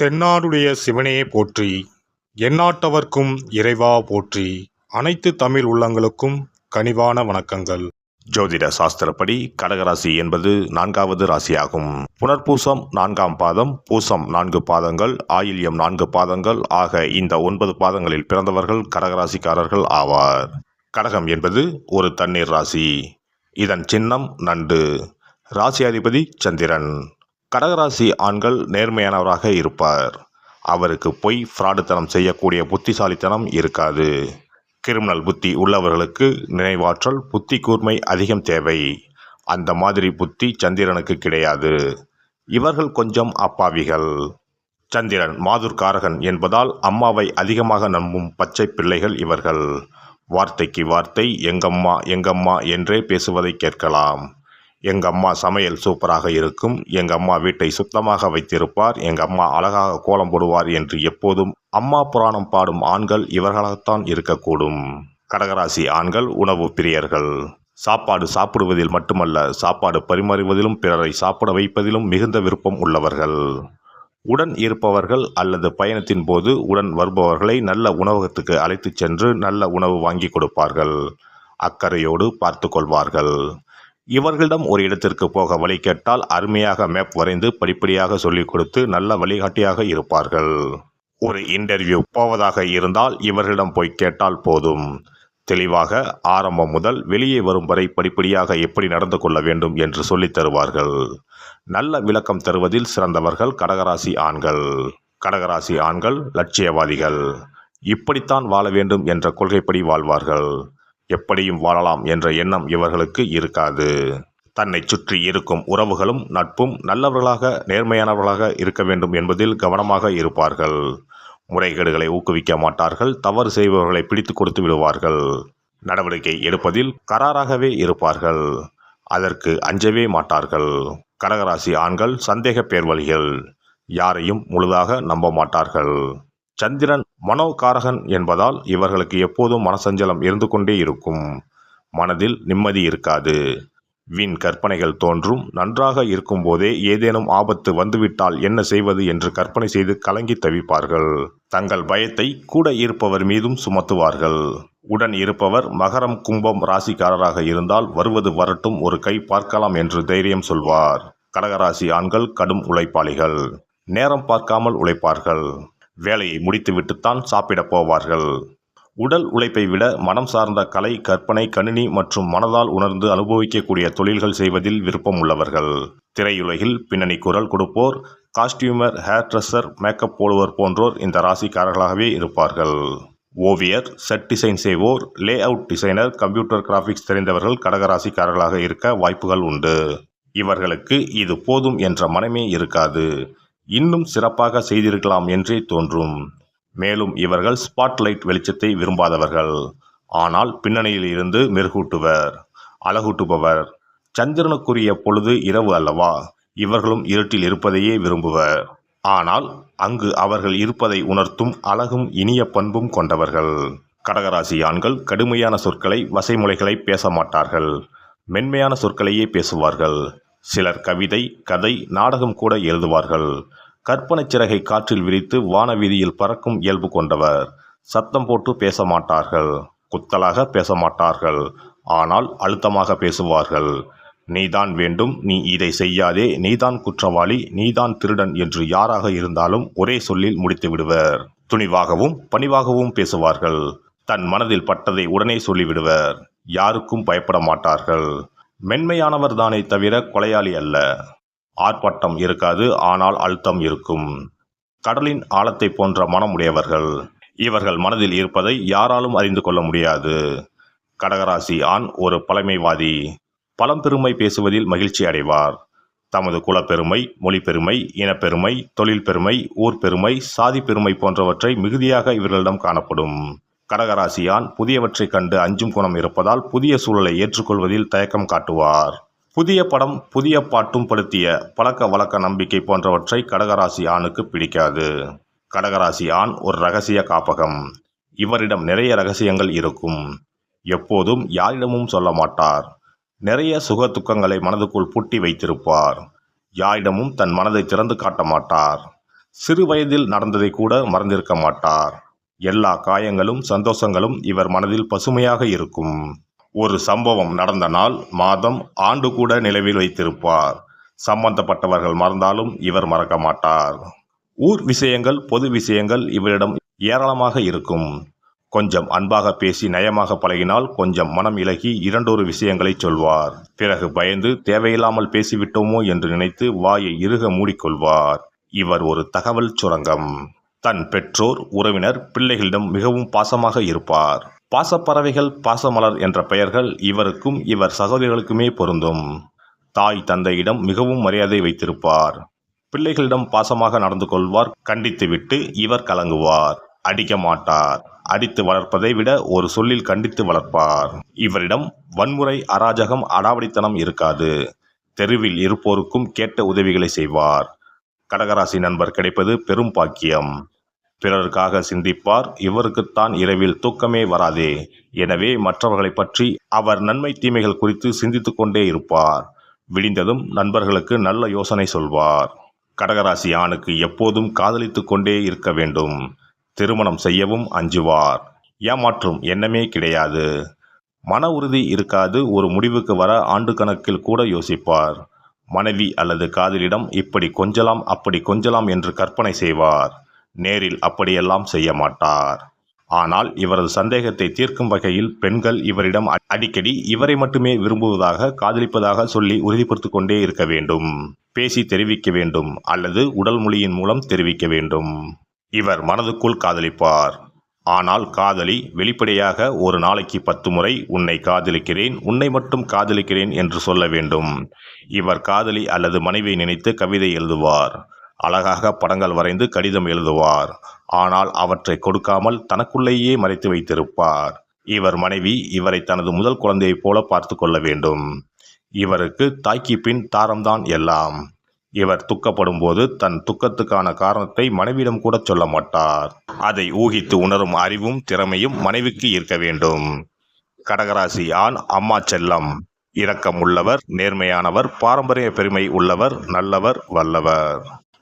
தென்னாடுடைய சிவனையே போற்றி எந்நாட்டவர்க்கும் இறைவா போற்றி அனைத்து தமிழ் உள்ளங்களுக்கும் கனிவான வணக்கங்கள். ஜோதிட சாஸ்திரப்படி கடகராசி என்பது நான்காவது ராசியாகும். புனர்பூசம் நான்காம் பாதம் பூசம் நான்கு பாதங்கள் ஆயில்யம் நான்கு பாதங்கள் ஆக இந்த ஒன்பது பாதங்களில் பிறந்தவர்கள் கடகராசிக்காரர்கள் ஆவார். கடகம் என்பது ஒரு தண்ணீர் ராசி. இதன் சின்னம் நண்டு. ராசி அதிபதி சந்திரன். கடகராசி ஆண்கள் நேர்மையானவராக இருப்பார். அவருக்கு பொய் ஃப்ராடுத்தனம் செய்யக்கூடிய புத்திசாலித்தனம் இருக்காது. கிரிமினல் புத்தி உள்ளவர்களுக்கு நினைவாற்றல் புத்தி கூர்மை அதிகம் தேவை. அந்த மாதிரி புத்தி சந்திரனுக்கு கிடையாது. இவர்கள் கொஞ்சம் அப்பாவிகள். சந்திரன் மாதுர்காரகன் என்பதால் அம்மாவை அதிகமாக நம்பும் பச்சை பிள்ளைகள் இவர்கள். வார்த்தைக்கு வார்த்தை எங்கம்மா எங்கம்மா என்றே பேசுவதை கேட்கலாம். எங்கள் அம்மா சமையல் சூப்பராக இருக்கும். எங்கள் அம்மா வீட்டை சுத்தமாக வைத்திருப்பார். எங்கள் அம்மா அழகாக கோலம் போடுவார் என்று எப்போதும் அம்மா புராணம் பாடும் ஆண்கள் இவர்களாகத்தான் இருக்கக்கூடும். கடகராசி ஆண்கள் உணவு பிரியர்கள். சாப்பாடு சாப்பிடுவதில் மட்டுமல்ல சாப்பாடு பரிமாறுவதிலும் பிறரை சாப்பிட வைப்பதிலும் மிகுந்த விருப்பம் உள்ளவர்கள். உடன் இருப்பவர்கள் அல்லது பயணத்தின் போது உடன் வருபவர்களை நல்ல உணவகத்துக்கு அழைத்துச் சென்று நல்ல உணவு வாங்கி கொடுப்பார்கள். அக்கறையோடு பார்த்து கொள்வார்கள். இவர்களிடம் ஒரு இடத்திற்கு போக வழி கேட்டால் அருமையாக மேப் வரைந்து படிப்படியாக சொல்லிக் கொடுத்து நல்ல வழிகாட்டியாக இருப்பார்கள். ஒரு இன்டர்வியூ போவதாக இருந்தால் இவர்களிடம் போய் கேட்டால் போதும். தெளிவாக ஆரம்பம் முதல் வெளியே வரும் வரை படிப்படியாக எப்படி நடந்து கொள்ள வேண்டும் என்று சொல்லித் தருவார்கள். நல்ல விளக்கம் தருவதில் சிறந்தவர்கள் கடகராசி ஆண்கள். கடகராசி ஆண்கள் லட்சியவாதிகள். இப்படித்தான் வாழ வேண்டும் என்ற கொள்கைப்படி வாழ்வார்கள். எப்படியும் வாழலாம் என்ற எண்ணம் இவர்களுக்கு இருக்காது. தன்னை சுற்றி இருக்கும் உறவுகளும் நட்பும் நல்லவர்களாக நேர்மையானவர்களாக இருக்க வேண்டும் என்பதில் கவனமாக இருப்பார்கள். முறைகேடுகளை ஊக்குவிக்க மாட்டார்கள் தவறு செய்பவர்களை பிடித்து கொடுத்து விடுவார்கள். நடவடிக்கை எடுப்பதில் கராராகவே இருப்பார்கள் அதற்கு அஞ்சவே மாட்டார்கள். கடகராசி ஆண்கள் சந்தேக பேர்வழிகள் யாரையும் முழுதாக நம்ப மாட்டார்கள். சந்திரன் மனோகாரகன் என்பதால் இவர்களுக்கு எப்போதும் மனசஞ்சலம் இருந்து கொண்டே இருக்கும். மனதில் நிம்மதி இருக்காது. வீண் கற்பனைகள் தோன்றும். நன்றாக இருக்கும்போதே ஏதேனும் ஆபத்து வந்துவிட்டால் என்ன செய்வது என்று கற்பனை செய்து கலங்கி தவிப்பார்கள். தங்கள் பயத்தை கூட இருப்பவர் மீதும் சுமத்துவார்கள். உடன் இருப்பவர் மகரம் கும்பம் ராசிக்காரராக இருந்தால் வருவது வரட்டும் ஒரு கை பார்க்கலாம் என்று தைரியம் சொல்வார். கடகராசி ஆண்கள் கடும் உழைப்பாளிகள். நேரம் பார்க்காமல் உழைப்பார்கள். வேலையை முடித்துவிட்டுத்தான் சாப்பிடப் போவார்கள். உடல் உழைப்பை விட மனம் சார்ந்த கலை கற்பனை கணினி மற்றும் மனதால் உணர்ந்து அனுபவிக்கக்கூடிய தொழில்கள் செய்வதில் விருப்பம் உள்ளவர்கள். திரையுலகில் பின்னணி குரல் கொடுப்போர் காஸ்டியூமர் ஹேர் ட்ரெஸ்ஸர் மேக்கப் போடுவோர் போன்றோர் இந்த ராசிக்காரர்களாகவே இருப்பார்கள். ஓவியர் செட் டிசைன் செய்வோர் layout designer computer graphics தெரிந்தவர்கள் கடகராசிக்காரர்களாக இருக்க வாய்ப்புகள் உண்டு. இவர்களுக்கு இது போதும் என்ற மனமே இருக்காது. இன்னும் சிறப்பாக செய்திருக்கலாம் என்றே தோன்றும். மேலும் இவர்கள் ஸ்பாட்லைட் வெளிச்சத்தை விரும்பாதவர்கள். ஆனால் பின்னணியில் இருந்து மெருகூட்டுவர் அழகூட்டுபவர். சந்திரனுக்குரிய பொழுது இரவு அல்லவா? இவர்களும் இருட்டில் இருப்பதையே விரும்புவர். ஆனால் அங்கு அவர்கள் இருப்பதை உணர்த்தும் அழகும் இனிய பண்பும் கொண்டவர்கள். கடகராசி ஆண்கள் கடுமையான சொற்களை வசைமுறைகளை பேச மாட்டார்கள். மென்மையான சொற்களையே பேசுவார்கள். சிலர் கவிதை கதை நாடகம் கூட எழுதுவார்கள். கற்பனை சிறகை காற்றில் விரித்து வானவீதியில் பறக்கும் இயல்பு கொண்டவர். சத்தம் போட்டு பேச மாட்டார்கள் குத்தலாக பேச மாட்டார்கள் ஆனால் அழுத்தமாக பேசுவார்கள். நீதான் வேண்டும். நீ இதை செய்யாதே. நீதான் குற்றவாளி. நீதான் திருடன் என்று யாராக இருந்தாலும் ஒரே சொல்லில் முடித்து விடுவர். துணிவாகவும் பணிவாகவும் பேசுவார்கள். தன் மனதில் பட்டதை உடனே சொல்லிவிடுவர் யாருக்கும் பயப்பட மாட்டார்கள். மென்மையானவர் தானே தவிர கொலையாளி அல்ல. ஆர்ப்பாட்டம் இருக்காது ஆனால் அழுத்தம் இருக்கும். கடலின் ஆழத்தை போன்ற மனமுடையவர்கள். இவர்கள் மனதில் இருப்பதை யாராலும் அறிந்து கொள்ள முடியாது. கடகராசி ஆண் ஒரு பழமைவாதி. பழம்பெருமை பேசுவதில் மகிழ்ச்சி அடைவார். தமது குலப்பெருமை மொழிப்பெருமை இனப்பெருமை தொழில் பெருமை ஊர் பெருமை சாதி பெருமை போன்றவற்றை மிகுதியாக இவர்களிடம் காணப்படும். கடகராசியான் புதியவற்றைக் கண்டு அஞ்சும் குணம் இருப்பதால் புதிய சூழலை ஏற்றுக்கொள்வதில் தயக்கம் காட்டுவார். புதிய படம் புதிய பாட்டும் படுத்திய பழக்க வழக்க நம்பிக்கை போன்றவற்றை கடகராசி ஆணுக்கு பிடிக்காது. கடகராசி ஆண் ஒரு ரகசிய காப்பகம். இவரிடம் நிறைய ரகசியங்கள் இருக்கும். எப்போதும் யாரிடமும் சொல்ல மாட்டார். நிறைய சுக துக்கங்களை மனதுக்குள் பூட்டி வைத்திருப்பார். யாரிடமும் தன் மனதை திறந்து காட்ட மாட்டார். சிறு வயதில் நடந்ததை கூட மறந்திருக்க மாட்டார். எல்லா காயங்களும் சந்தோஷங்களும் இவர் மனதில் பசுமையாக இருக்கும். ஒரு சம்பவம் நடந்த நாள் மாதம் ஆண்டு கூட நிலவில் வைத்திருப்பார். சம்பந்தப்பட்டவர்கள் மறந்தாலும் இவர் மறக்க மாட்டார். ஊர் விஷயங்கள் பொது விஷயங்கள் இவரிடம் ஏராளமாக இருக்கும். கொஞ்சம் அன்பாக பேசி நயமாக பழகினால் கொஞ்சம் மனம் இலகி இரண்டொரு விஷயங்களை சொல்வார். பிறகு பயந்து தேவையில்லாமல் பேசிவிட்டோமோ என்று நினைத்து வாயை இறுக மூடிக்கொள்வார். இவர் ஒரு தகவல் சுரங்கம். தன் பெற்றோர் உறவினர் பிள்ளைகளிடம் மிகவும் பாசமாக இருப்பார். பாசப்பறவைகள் பாசமலர் என்ற பெயர்கள் இவருக்கும் இவர் சகோதரிகளுக்குமே பொருந்தும். தாய் தந்தையிடம் மிகவும் மரியாதை வைத்திருப்பார். பிள்ளைகளிடம் பாசமாக நடந்து கொள்வார் கண்டித்துவிட்டு இவர் கலங்குவார். அடிக்க மாட்டார். அடித்து வளர்ப்பதை விட ஒரு சொல்லில் கண்டித்து வளர்ப்பார். இவரிடம் வன்முறை அராஜகம் அடாவடித்தனம் இருக்காது. தெருவில் இருப்போருக்கும் கேட்ட உதவிகளை செய்வார். கடகராசி நண்பர் கிடைப்பது பெரும் பாக்கியம். பிறருக்காக சிந்திப்பார் இவருக்குத்தான் இரவில் தூக்கமே வராதே. எனவே மற்றவர்களை பற்றி அவர் நன்மை தீமைகள் குறித்து சிந்தித்து கொண்டே இருப்பார். விடிந்ததும் நண்பர்களுக்கு நல்ல யோசனை சொல்வார். கடகராசி ஆணுக்கு எப்போதும் காதலித்து கொண்டே இருக்க வேண்டும். திருமணம் செய்யவும் அஞ்சுவார். ஏமாற்றும் எண்ணமே கிடையாது. மன உறுதி இருக்காது ஒரு முடிவுக்கு வர ஆண்டு கணக்கில் கூட யோசிப்பார். மனைவி அல்லது காதலிடம் இப்படி கொஞ்சலாம் அப்படி கொஞ்சலாம் என்று கற்பனை செய்வார். நேரில் அப்படியெல்லாம் செய்ய மாட்டார் ஆனால் இவரது சந்தேகத்தை தீர்க்கும் வகையில் பெண்கள் இவரிடம் அடிக்கடி இவரை மட்டுமே விரும்புவதாக காதலிப்பதாக சொல்லி உறுதிப்படுத்திக் கொண்டே இருக்க வேண்டும். பேசி தெரிவிக்க வேண்டும் அல்லது உடல் மொழியின் மூலம் தெரிவிக்க வேண்டும். இவர் மனதுக்குள் காதலிப்பார். ஆனால் காதலி வெளிப்படையாக ஒரு நாளைக்கு பத்து முறை உன்னை காதலிக்கிறேன் உன்னை மட்டும் காதலிக்கிறேன் என்று சொல்ல வேண்டும். இவர் காதலி அல்லது மனைவியை நினைத்து கவிதை எழுதுவார். அழகாக படங்கள் வரைந்து கடிதம் எழுதுவார். ஆனால் அவற்றை கொடுக்காமல் தனக்குள்ளேயே மறைத்து வைத்திருப்பார். இவர் மனைவி இவரை தனது முதல் குழந்தையைப் போல பார்த்து கொள்ள வேண்டும். இவருக்கு தாய்க்கு பின் தாரம்தான் எல்லாம். இவர் துக்கப்படும் போது தன் துக்கத்துக்கான காரணத்தை மனைவியிடம் கூட சொல்ல மாட்டார். அதை ஊகித்து உணரும் அறிவும் திறமையும் மனைவிக்கு இருக்க வேண்டும். கடகராசி ஆண் அம்மா செல்லம். இரக்கம் உள்ளவர் நேர்மையானவர் பாரம்பரிய பெருமை உள்ளவர் நல்லவர் வல்லவர்.